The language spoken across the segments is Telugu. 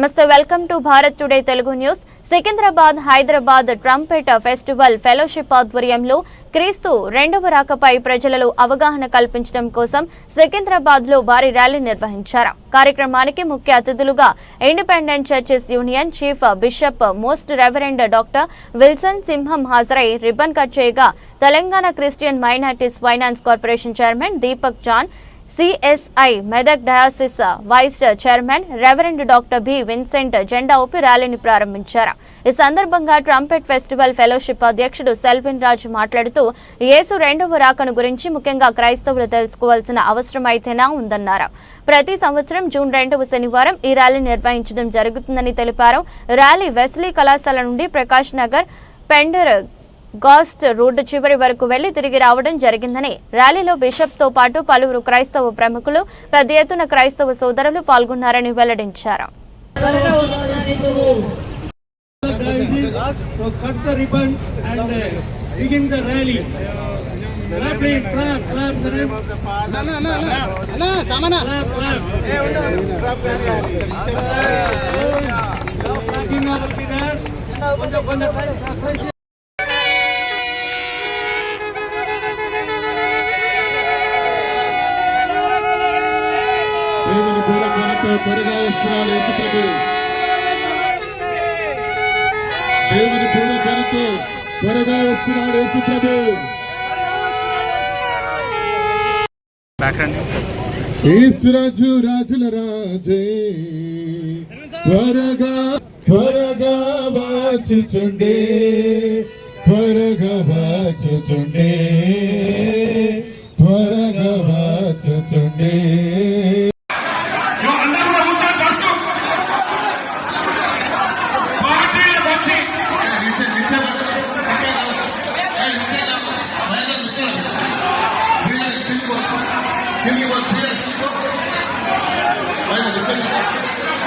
నమస్తే welcome to Bharat today Telugu news. Secunderabad Hyderabad trumpet festival fellowship ఆధ్వర్యంలో క్రీస్తు రెండవ రాకపై ప్రజలలో అవగాహన కల్పించడం కోసం సికింద్రాబాద్లో భారీ ర్యాలీ నిర్వహించారు. కార్యక్రమానికి ముఖ్య అతిథులుగా independent churches union chief bishop most reverend doctor Wilson Simham హాజరై రిబ్బన్ కట్ చేయగా Telangana Christian minorities finance corporation chairman Deepak John CSI Medak diocese vice chairman reverend doctor B Vincent జెండా ఊపి ర్యాలీని ప్రారంభించారు. ఈ సందర్భంగా ట్రంపెట్ ఫెస్టివల్ ఫెలోషిప్ అధ్యక్షుడు సెల్విన్ రాజు మాట్లాడుతూ యేసు రెండవ రాకను గురించి ముఖ్యంగా క్రైస్తవులు తెలుసుకోవాల్సిన అవసరం అయితేనా ఉందన్నారు. ప్రతి సంవత్సరం జూన్ రెండవ శనివారం ఈ ర్యాలీ నిర్వహించడం జరుగుతుందని తెలిపారు. ర్యాలీ వెస్లీ కళాశాల నుండి Prakash Nagar Pendergast road చివరి వరకు వెళ్ళి తిరిగి రావడం జరిగిందని ర్యాలీలో బిషప్తో పాటు పలువురు క్రైస్తవ ప్రముఖులు పెద్ద ఎత్తున క్రైస్తవ సోదరులు పాల్గొన్నారని వెల్లడించారు So cut దేవుని పూలకొనతో త్వరగా వస్తున్నాడు యేసు ప్రభు ఈశ్వరాజు రాజుల రాజే త్వరగా త్వరగా వాచుచుండే త్వరగా వాచుచుండే.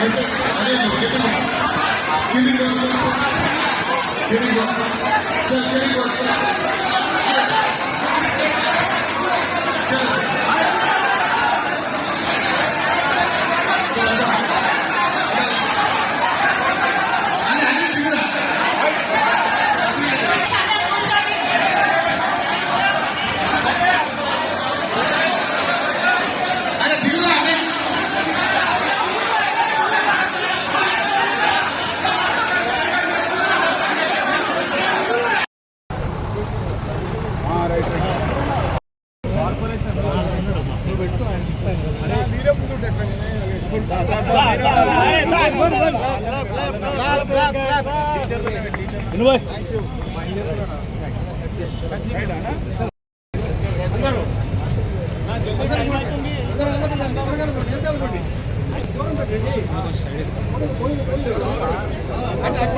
Here we go. Here we go. Here we go.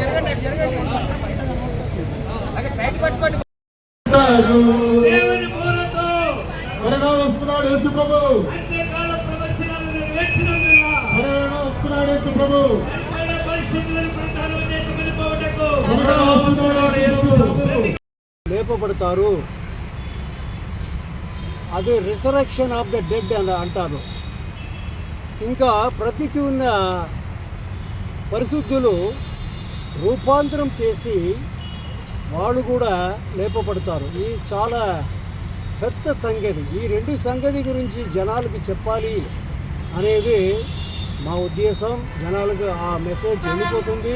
జరగండి జరగండి. ప్రభు. అంత్యకాల ప్రవచనాలు నెరవేర్చినందున ప్రభు. లేపబడతారు. అది రిసరక్షన్ ఆఫ్ ద డెడ్ అని అంటారు. ఇంకా బ్రతికి ఉన్న పరిశుద్ధులు రూపాంతరం చేసి వాళ్ళు కూడా లేపబడతారు. ఈ చాలా పెద్ద సంగతి. ఈ రెండు సంగతి గురించి జనాలకి చెప్పాలి అనేది మా ఉద్దేశం. జనాలకు ఆ మెసేజ్ వెళ్ళిపోతుంది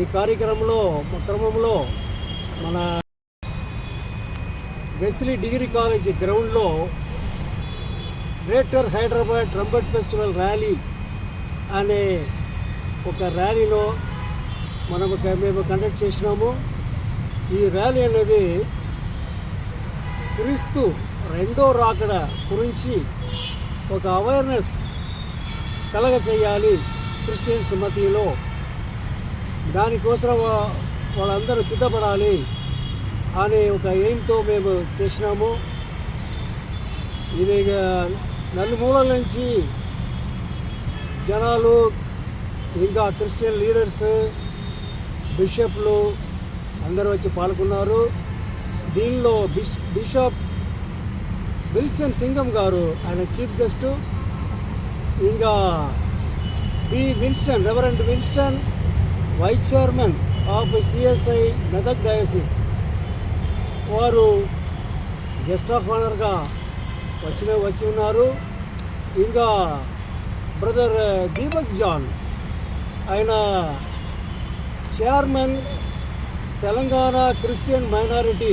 ఈ కార్యక్రమంలో క్రమంలో మన వెస్లీ డిగ్రీ కాలేజ్ గ్రౌండ్లో greater Hyderabad trumpet festival rally అనే ఒక ర్యాలీలో మనం మేము కండక్ట్ చేసినాము. ఈ ర్యాలీ అనేది క్రీస్తు రెండో రాకడ గురించి ఒక అవేర్నెస్ కలగ చేయాలి క్రిస్టియన్స్ మధ్యలో దానికోసం వా- వాళ్ళందరూ సిద్ధపడాలి అనే ఒక ఎయిమ్తో మేము చేసినాము. ఇది నలుమూలల నుంచి జనాలు ఇంకా క్రిస్టియన్ లీడర్స్ బిషప్లు అందరూ వచ్చి పాల్గొన్నారు. దీనిలో బిష్ బిషప్ విల్సన్ సింగం గారు ఆయన చీఫ్ గెస్ట్. ఇంకా B. Winston reverend Winston vice chairman of CSI Medak diocese. వారు గెస్ట్ ఆఫ్ ఆనర్గా వచ్చిన వచ్చి ఉన్నారు. ఇంకా బ్రదర్ దీపక్ జాన్ ఆయన chairman Telangana Christian minority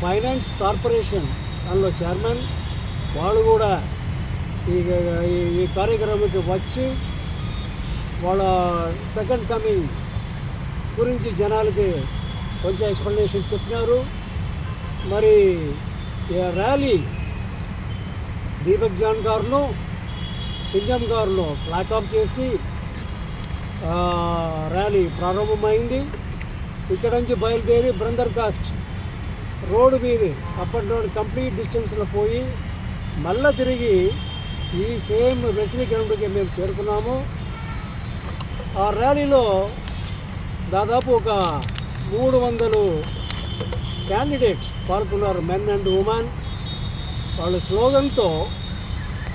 finance corporation దానిలో చైర్మన్ వాళ్ళు కూడా ఈ ఈ- కార్యక్రమంకి కార్యక్రమానికి వచ్చి వాళ్ళ సెకండ్ కమింగ్ గురించి జనాలకి కొంచెం ఎక్స్ప్లెనేషన్ చెప్పినారు. మరి ర్యాలీ దీపక్ జాన్ గారును సింగం గారును ఫ్లాక్ ఆఫ్ చేసి ర్యాలీ ప్రారంభమైంది. ఇక్కడ నుంచి బయలుదేరి బ్రందర్ కాస్ట్ రోడ్డు మీద అప్పటి రోడ్ కంప్లీట్ డిస్టెన్స్లో పోయి మళ్ళా తిరిగి ఈ సేమ్ వెసిలి గ్రౌండ్కి మేము చేరుకున్నాము. ఆ ర్యాలీలో దాదాపు ఒక మూడు వందలు క్యాండిడేట్స్ పాల్గొన్నారు మెన్ అండ్ ఉమెన్ వాళ్ళ స్లోగన్తో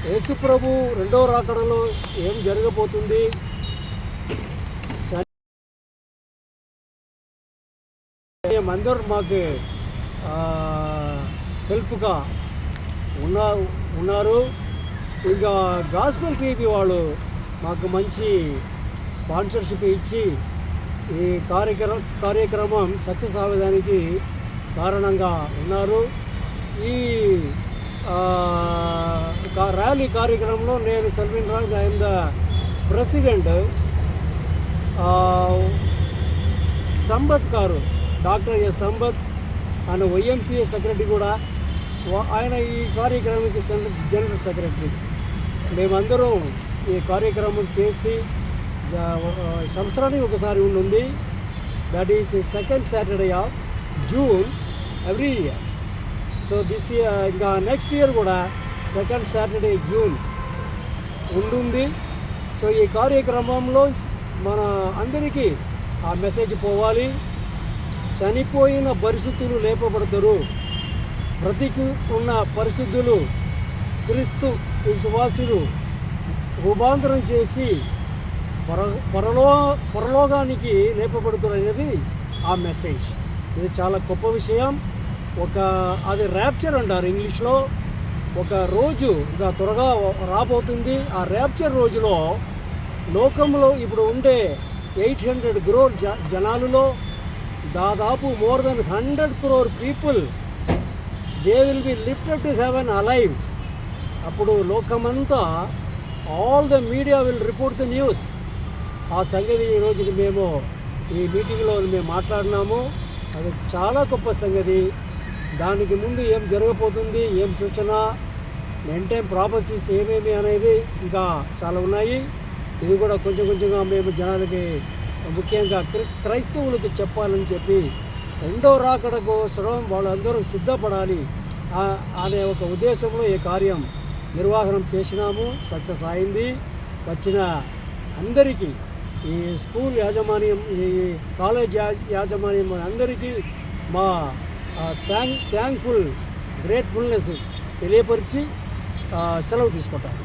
యేసుప్రభు రెండో రాకడలో ఏం జరగబోతుంది? అందరూ మాకు హెల్ప్గా ఉన్నా ఉన్నారు. ఇంకా గాస్పల్ టీవీ వాళ్ళు మాకు మంచి స్పాన్సర్షిప్ ఇచ్చి ఈ కార్యక్రమం కార్యక్రమం సక్సెస్ అవ్వడానికి కారణంగా ఉన్నారు. ఈ కా- ర్యాలీ కార్యక్రమంలో నేను Salmin Raj I am the president. Sampath car. Doctor S Sampath ఆయన వైఎంసీఏ సెక్రటరీ కూడా. ఆయన ఈ కార్యక్రమానికి సెంట్రల్ జనరల్ సెక్రటరీ. మేమందరం ఈ కార్యక్రమం చేసి సంవత్సరానికి ఒకసారి ఉంటుంది that is second Saturday of June every year so this year ఇంకా నెక్స్ట్ ఇయర్ కూడా సెకండ్ సాటర్డే జూన్ ఉంటుంది సో ఈ కార్యక్రమంలో మన అందరికీ ఆ మెసేజ్ పోవాలి. చనిపోయిన పరిస్థితులు లేపబడతారు. బ్రతికి ఉన్న పరిశుద్ధులు క్రీస్తు విశ్వాసులు రూపాంతరం చేసి పర పరలో పరలోకానికి లేపబడుతారు అనేది ఆ మెసేజ్. ఇది చాలా గొప్ప విషయం. ఒక అది ర్యాప్చర్ అంటారు ఇంగ్లీష్లో. ఒక రోజు ఇంకా త్వరగా రాబోతుంది. ఆ ర్యాప్చర్ రోజులో లోకంలో ఇప్పుడు ఉండే ఎయిట్ హండ్రెడ్ గ్రో జ జనాలులో దాదాపు more than hundred crore people they will be lifted to heaven alive. అప్పుడు లోకమంతా all the media will report the news. ఆ సంగతి ఈరోజు మేము ఈ మీటింగ్లో మేము మాట్లాడినాము. అది చాలా గొప్ప సంగతి. దానికి ముందు ఏం జరగబోతుంది ఏం సూచన ఎన్ టైం ప్రాపర్సీస్ ఏమేమి అనేది ఇంకా చాలా ఉన్నాయి. ఇది కూడా కొంచెం కొంచెంగా మేము జనాలకి ముఖ్యంగా క్రి- క్రైస్తవులకు చెప్పాలని చెప్పి రెండో రాకడ కోసం వాళ్ళందరూ సిద్ధపడాలి. అనే ఒక ఉద్దేశంలో ఈ కార్యం నిర్వహణం చేసినాము. సక్సెస్ అయింది వచ్చిన అందరికీ ఈ స్కూల్ యాజమాన్యం ఈ కాలేజ్ యాజమాన్యం అందరికీ మా థ్యాంక్ థ్యాంక్ఫుల్ గ్రేట్ఫుల్నెస్ తెలియపరిచి సెలవు తీసుకుంటాను